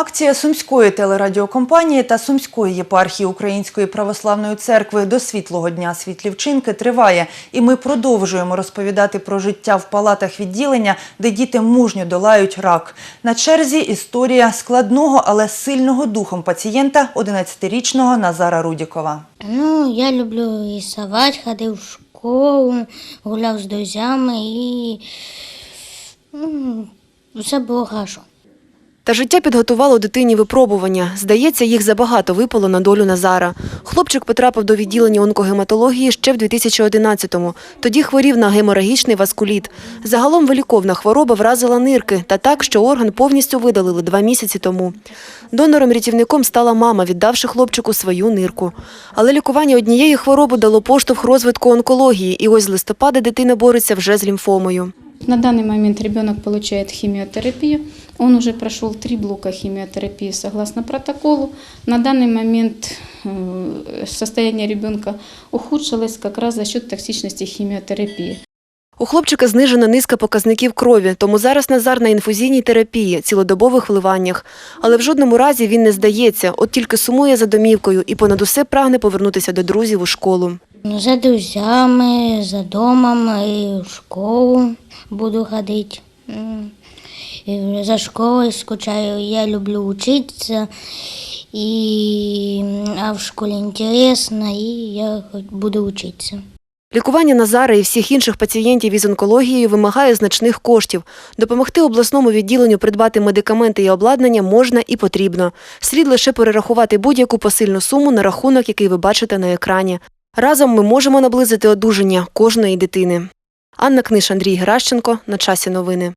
Акція Сумської телерадіокомпанії та Сумської єпархії Української православної церкви до світлого дня світлі вчинки триває, і ми продовжуємо розповідати про життя в палатах відділення, де діти мужньо долають рак. На черзі історія складного, але сильного духом пацієнта 11-річного Назара Рудікова. Ну, я люблю рисувати, ходив в школу, гуляв з друзями і ну, все було хорошо. Та життя підготувало дитині випробування. Здається, їх забагато випало на долю Назара. Хлопчик потрапив до відділення онкогематології ще в 2011-му. Тоді хворів на геморагічний васкуліт. Загалом виліковна хвороба вразила нирки та так, що орган повністю видалили два місяці тому. Донором-рятівником стала мама, віддавши хлопчику свою нирку. Але лікування однієї хвороби дало поштовх розвитку онкології, і ось з листопада дитина бореться вже з лімфомою. На данный момент ребенок получает химиотерапию. Он уже прошел три блока химиотерапии согласно протоколу. На данный момент э, состояние ребенка ухудшилось как раз за счет токсичности химиотерапии. У хлопчика знижена низка показників крові, тому зараз Назар на інфузійній терапії, цілодобових вливаннях. Але в жодному разі він не здається, от тільки сумує за домівкою і понад усе прагне повернутися до друзів у школу. Ну, За друзями, за домом, і в школу буду ходити. І За школою скучаю, я люблю вчитися, і, а в школі інтересно, і я буду вчитися. Лікування Назара і всіх інших пацієнтів із онкологією вимагає значних коштів. Допомогти обласному відділенню придбати медикаменти і обладнання можна і потрібно. Слід лише перерахувати будь-яку посильну суму на рахунок, який ви бачите на екрані. Разом ми можемо наблизити одужання кожної дитини. Анна Книш, Андрій Геращенко. На часі новини.